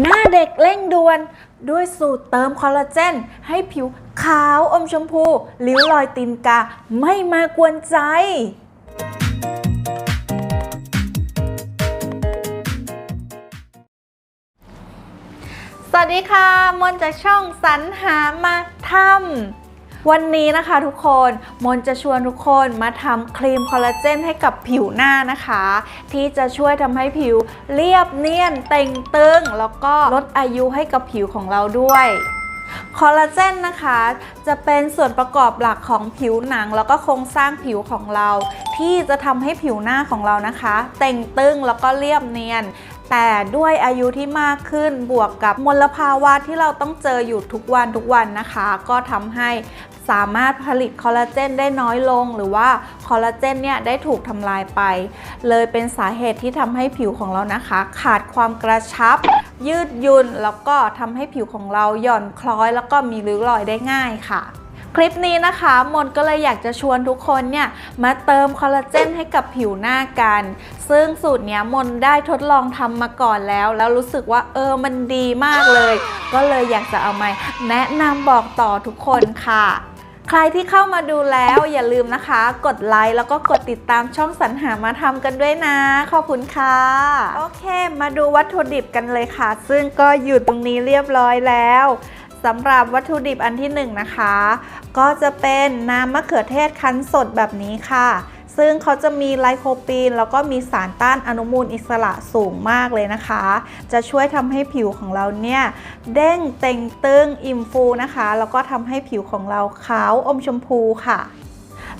หน้าเด็กเร่งด่วน ด้วยสูตรเติมคอลลาเจน ให้ผิวขาวอมชมพูริ้วรอยตีนกา ไม่มากวนใจสวัสดีค่ะ มนจากช่องสรรหามาทำ วันนี้นะคะทุกคนมนจะชวนทุกคนมาทำครีมคอลลาเจนให้กับผิวหน้านะคะ ที่จะช่วยทำให้ผิวเรียบเนียนเต่งตึง แล้วก็ลดอายุให้กับผิวของเราด้วยคอลลาเจนนะคะ จะเป็นส่วนประกอบหลักของผิวหนัง แล้วก็โครงสร้างผิวของเรา ที่จะทำให้ผิวหน้าของเรานะคะ เต่งตึงแล้วก็เรียบเนียน แต่ด้วยอายุที่มากขึ้นบวกกับมลภาวะที่เราต้องเจออยู่ทุกวันทุกวันนะคะ ก็ทำให้ สามารถผลิตคอลลาเจนได้น้อยลง หรือว่าคอลลาเจนเนี่ยได้ถูกทำลายไป เลยเป็นสาเหตุที่ทำให้ผิวของเรานะคะ ขาดความกระชับ ยืดยุนแล้วก็ทำให้ผิวของเราหย่อนคล้อย แล้วก็มีริ้วรอยได้ง่ายค่ะคลิปนี้นะคะมนก็เลยอยากจะชวนทุกคนเนี่ยมาเติมคอลลาเจนให้กับผิวหน้ากัน ซึ่งสูตรเนี้ยมนได้ทดลองทำมาก่อนแล้ว แล้วรู้สึกว่าเออมันดีมากเลย ก็เลยอยากจะเอามาแนะนำบอกต่อทุกคนค่ะ ใครที่เข้ามาดูแล้วอย่าลืมนะคะ กดไลค์แล้วก็กดติดตามช่องสรรหามาทำกันด้วยนะ ขอบคุณค่ะ โอเค มาดูวัตถุดิบกันเลยค่ะ ซึ่งก็อยู่ตรงนี้เรียบร้อยแล้วสำหรับวัตถุดิบอันที่หนึ่งนะคะ ก็จะเป็นน้ำมะเขือเทศคั้นสดแบบนี้ค่ะ ซึ่งเขาจะมีไลโคปีน แล้วก็มีสารต้านอนุมูลอิสระสูงมากเลยนะคะ จะช่วยทำให้ผิวของเราเนี่ยเด้งเต่งตึงอิ่มฟูนะคะ แล้วก็ทำให้ผิวของเราขาวอมชมพูค่ะ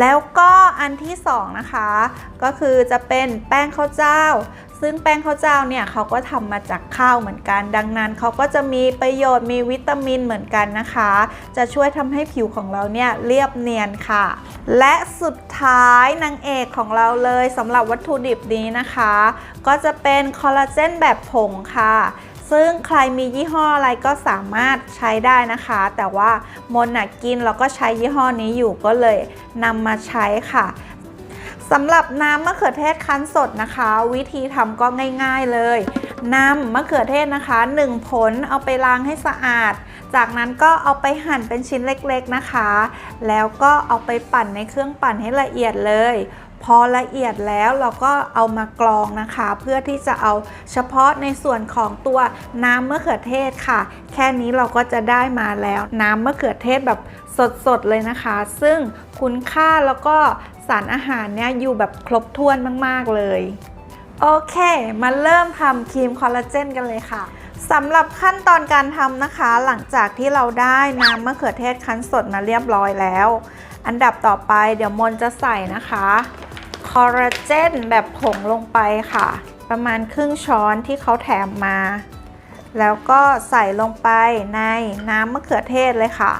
แล้วก็อันที่สองนะคะ ก็คือจะเป็นแป้งข้าวเจ้า ซึ่งแป้งข้าวเจ้าเนี่ยเขาก็ทำมาจากข้าวเหมือนกัน ดังนั้นเขาก็จะมีประโยชน์มีวิตามินเหมือนกันนะคะ จะช่วยทำให้ผิวของเราเนี่ยเรียบเนียนค่ะ และสุดท้ายนางเอกของเราเลยสำหรับวัตถุดิบนี้นะคะ ก็จะเป็นคอลลาเจนแบบผงค่ะ ซึ่งใครมียี่ห้ออะไรก็สามารถใช้ได้นะคะ แต่ว่ามนนะกินแล้วก็ใช้ยี่ห้อนี้อยู่ก็เลยนำมาใช้ค่ะสำหรับน้ำมะเขือเทศคั้นสดนะคะ วิธีทำก็ง่าย ๆเลยนำมะเขือเทศนะคะ 1 ผลเอาไปล้างให้สะอาด จากนั้นก็เอาไปหั่นเป็นชิ้นเล็กๆนะคะ แล้วก็เอาไปปั่นในเครื่องปั่นให้ละเอียดเลย พอละเอียดแล้วเราก็เอามากรองนะคะ เพื่อที่จะเอาเฉพาะในส่วนของตัวน้ำมะเขือเทศค่ะ แค่นี้เราก็จะได้มาแล้วน้ำมะเขือเทศแบบสดๆเลยนะคะ ซึ่งคุณค่าแล้วก็สารอาหารเนี่ยอยู่แบบครบถ้วนมากๆเลย โอเค มาเริ่มทำครีมคอลลาเจนกันเลยค่ะสำหรับขั้นตอนการทำนะคะ หลังจากที่เราได้น้ำมะเขือเทศคั้นสดมาเรียบร้อยแล้ว อันดับต่อไปเดี๋ยวมนจะใส่นะคะ อลลาเจนแบบผงลงไปค่ะ ประมาณครึ่งช้อนที่เขาแถมมา แล้วก็ใส่ลงไปในน้ำมะเขือเทศเลยค่ะ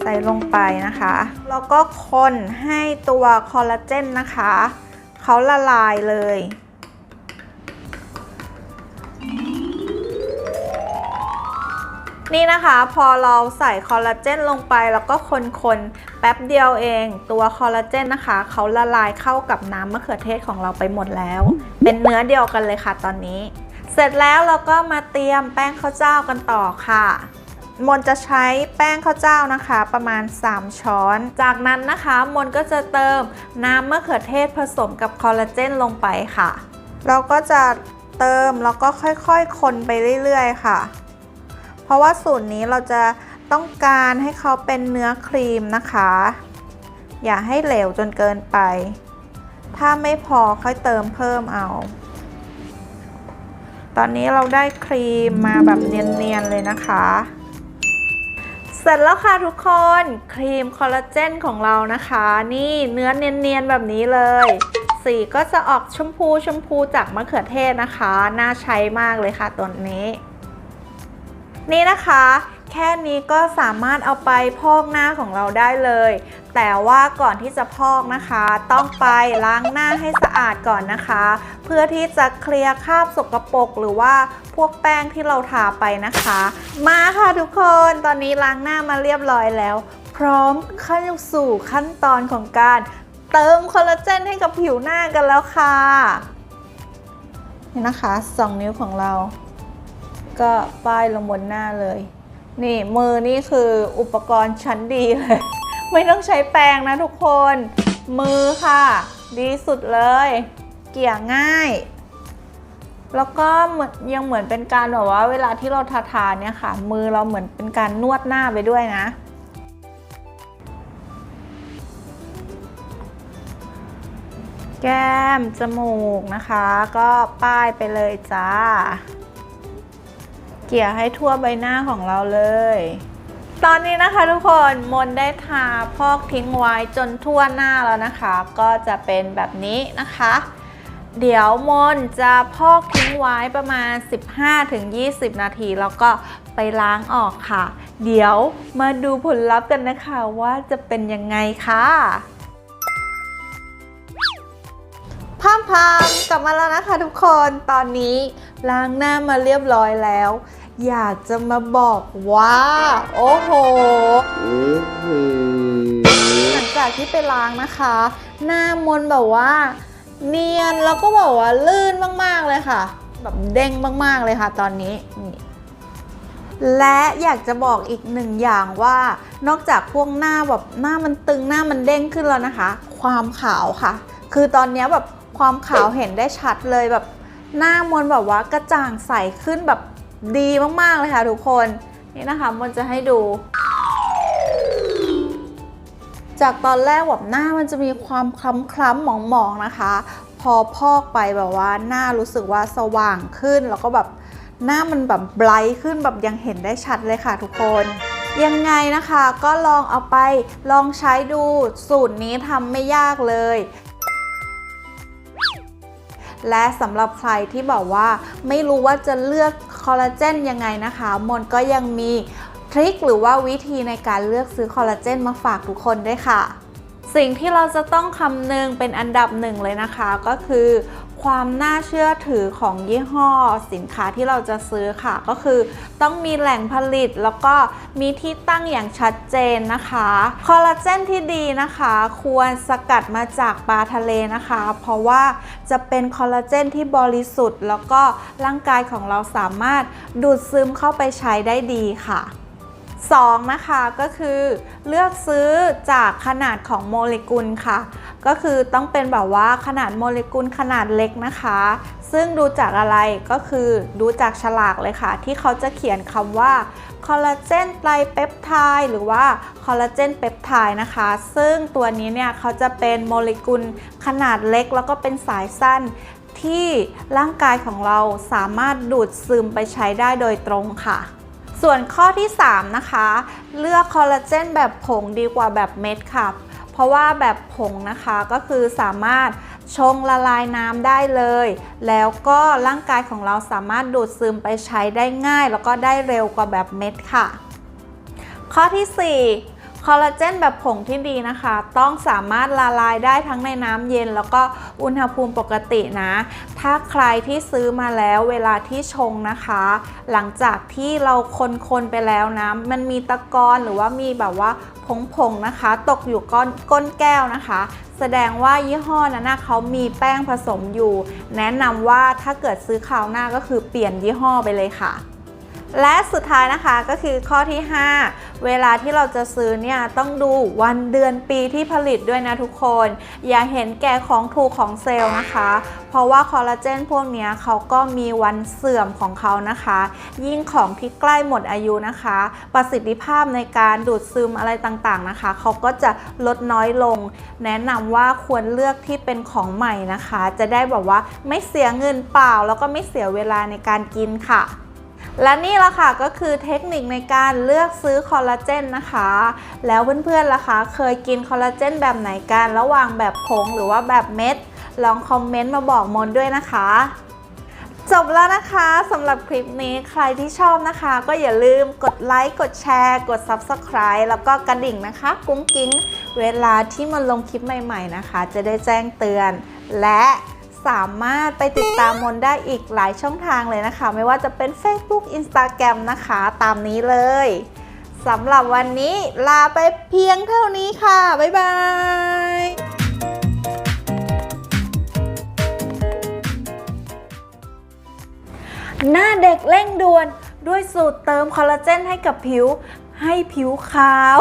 ใส่ลงไปนะคะ แล้วก็คนให้ตัวคอลลาเจนนะคะ เขาละลายเลย นี่นะคะพอเราใส่คอลลาเจนลงไปแล้วก็คนๆ แป๊บเดียวเอง ตัวคอลลาเจนนะคะ เขาละลายเข้ากับน้ำมะเขือเทศของเราไปหมดแล้ว เป็นเนื้อเดียวกันเลยค่ะตอนนี้ เสร็จแล้วเราก็มาเตรียมแป้งข้าวเจ้ากันต่อค่ะมนจะใช้แป้งข้าวเจ้านะคะ ประมาณ 3 ช้อน จากนั้นนะคะมนก็จะเติมน้ำมะเขือเทศผสมกับคอลลาเจนลงไปค่ะ เราก็จะเติมแล้วก็ค่อยๆ คนไปเรื่อยๆ ค่ะ เพราะว่าสูตรนี้เราจะต้องการให้เขาเป็นเนื้อครีมนะคะ อย่าให้เหลวจนเกินไป ถ้าไม่พอค่อยเติมเพิ่มเอา ตอนนี้เราได้ครีมมาแบบเนียนๆเลยนะคะ เสร็จแล้วค่ะทุกคนครีมคอลลาเจนของเรานะคะ นี่เนื้อเนียนๆแบบนี้เลย สีก็จะออกชมพูชมพูจากมะเขือเทศนะคะ น่าใช้มากเลยค่ะตัวนี้ นี่นะคะ แค่นี้ก็สามารถเอาไปพอกหน้าของเราได้เลย แต่ว่าก่อนที่จะพอกนะคะ ต้องไปล้างหน้าให้สะอาดก่อนนะคะ เพื่อที่จะเคลียร์คราบสกปรกหรือว่าพวกแป้งที่เราทาไปนะคะ มาค่ะทุกคนตอนนี้ล้างหน้ามาเรียบร้อยแล้ว พร้อมเข้าสู่ขั้นตอนของการเติมคอลลาเจนให้กับผิวหน้ากันแล้วค่ะนี่นะคะ 2 นิ้วของเรา ก็ป้ายลงบนหน้าเลย นี่มือนี่คืออุปกรณ์ชั้นดีเลย ไม่ต้องใช้แปรงนะทุกคน มือค่ะ ดีสุดเลย เกี่ยง่าย แล้วก็ยังเหมือนเป็นการแบบว่า เวลาที่เราทาทาเนี่ยค่ะ มือเราเหมือนเป็นการนวดหน้าไปด้วยนะแก้ม จมูกนะคะ ก็ป้ายไปเลยจ้า เกี่ยให้ทั่วใบหน้าของเราเลย ตอนนี้นะคะทุกคนมนได้ทาพอกทิ้งไว้จนทั่วหน้าแล้วนะคะ ก็จะเป็นแบบนี้นะคะ เดี๋ยวมนจะพอกทิ้งไว้ประมาณ 15-20 นาที แล้วก็ไปล้างออกค่ะ เดี๋ยวมาดูผลลัพธ์กันนะคะว่าจะเป็นยังไงค่ะพามพามกลับมาแล้วนะคะทุกคนตอนนี้ล้างหน้ามาเรียบร้อยแล้ว อยากจะมาบอกว่า โอ้โห หลังจากที่ไปล้างนะคะ หน้ามนแบบว่า เนียนแล้วก็บอกว่าลื่นมากๆเลยค่ะ แบบเด้งมากๆเลยค่ะตอนนี้นี่และอยากจะบอกอีกหนึ่งอย่างว่า นอกจากพวกหน้าแบบหน้ามันตึงหน้ามันเด้งขึ้นแล้วนะคะ ความขาวค่ะ คือตอนนี้แบบความขาวเห็นได้ชัดเลยแบบ หน้ามนแบบว่ากระจ่างใสขึ้นแบบ ดีมาก ๆ เลยค่ะทุกคน นี่นะคะมันจะให้ดู จากตอนแรกแบบหน้ามันจะมีความคล้ำๆหมองๆนะคะ พอพอกไปแบบว่าหน้ารู้สึกว่าสว่างขึ้น แล้วก็แบบหน้ามันแบบไบรท์ขึ้นแบบยังเห็นได้ชัดเลยค่ะทุกคนยังไงนะคะก็ลองเอาไปลองใช้ดูสูตรนี้ทำไม่ยากเลย และสำหรับใครที่บอกว่าไม่รู้ว่าจะเลือกคอลลาเจนยังไงนะคะ มนก็ยังมีทริคหรือว่าวิธีในการเลือกซื้อคอลลาเจนมาฝากทุกคนด้วยค่ะ สิ่งที่เราจะต้องคำนึงเป็นอันดับหนึ่งเลยนะคะ ก็คือ ความน่าเชื่อถือของยี่ห้อสินค้าที่เราจะซื้อค่ะ ก็คือต้องมีแหล่งผลิตแล้วก็มีที่ตั้งอย่างชัดเจนนะคะคอลลาเจนที่ดีนะคะ ควรสกัดมาจากปลาทะเลนะคะ เพราะว่าจะเป็นคอลลาเจนที่บริสุทธิ์ แล้วก็ร่างกายของเราสามารถดูดซึมเข้าไปใช้ได้ดีค่ะ 2 นะคะก็คือเลือกซื้อจากขนาดของโมเลกุลค่ะ ก็คือต้องเป็นแบบว่าขนาดโมเลกุลขนาดเล็กนะคะ ซึ่งดูจากอะไรก็คือดูจากฉลากเลยค่ะ ที่เขาจะเขียนคำว่าคอลลาเจนไตรเปปไทด์หรือว่าคอลลาเจนเปปไทด์นะคะ ซึ่งตัวนี้เนี่ยเขาจะเป็นโมเลกุลขนาดเล็ก แล้วก็เป็นสายสั้นที่ร่างกายของเราสามารถดูดซึมไปใช้ได้โดยตรงค่ะ ส่วนข้อที่ 3 นะคะ เลือกคอลลาเจนแบบผงดีกว่าแบบเม็ดค่ะ เพราะว่าแบบผงนะคะก็คือสามารถชงละลายน้ำได้เลย แล้วก็ร่างกายของเราสามารถดูดซึมไปใช้ได้ง่าย แล้วก็ได้เร็วกว่าแบบเม็ดค่ะ ข้อที่ 4 คอลลาเจนแบบผงที่ดีนะคะ ต้องสามารถละลายได้ทั้งในน้ำเย็น แล้วก็อุณหภูมิปกตินะ ถ้าใครที่ซื้อมาแล้วเวลาที่ชงนะคะ หลังจากที่เราคนๆไปแล้วนะ มันมีตะกอนหรือว่ามีแบบว่าผงๆนะคะ ตกอยู่ก้อนก้นแก้วนะคะ แสดงว่ายี่ห้อนั้นนะเขามีแป้งผสมอยู่ แนะนำว่าถ้าเกิดซื้อคราวหน้าก็คือเปลี่ยนยี่ห้อไปเลยค่ะ และสุดท้ายนะคะก็คือข้อที่ 5 เวลาที่เราจะซื้อเนี่ยต้องดูวันเดือนปีที่ผลิตด้วยนะทุกคน อย่าเห็นแก่ของถูกของเซลล์นะคะ เพราะว่าคอลลาเจนพวกนี้เขาก็มีวันเสื่อมของเขานะคะ ยิ่งของที่ใกล้หมดอายุนะคะ ประสิทธิภาพในการดูดซึมอะไรต่างๆนะคะ เขาก็จะลดน้อยลง แนะนำว่าควรเลือกที่เป็นของใหม่นะคะ จะได้แบบว่าไม่เสียเงินเปล่า แล้วก็ไม่เสียเวลาในการกินค่ะ และนี่ละค่ะก็คือเทคนิคในการเลือกซื้อคอลลาเจนนะคะ แล้วเพื่อนๆล่ะคะเคยกินคอลลาเจนแบบไหนกันระหว่างแบบผงหรือว่าแบบเม็ด ลองคอมเมนต์มาบอกมนด้วยนะคะจบแล้วนะคะสำหรับคลิปนี้ใครที่ชอบนะคะ ก็อย่าลืมกดไลค์กดแชร์ กด Subscribe แล้วก็กระดิ่งนะคะ กุ้งกิ้ง เวลาที่มันลงคลิปใหม่ ๆนะคะ จะได้แจ้งเตือนและ สามารถไปติดตามมนได้อีกหลายช่องทางเลยนะคะ ไม่ว่าจะเป็น Facebook Instagram นะคะ ตามนี้เลยสำหรับวันนี้ลาไปเพียงเท่านี้ค่ะ บ๊ายบายหน้าเด็กเร่งด่วนด้วยสูตรเติมคอลลาเจนให้กับผิว ให้ผิวขาว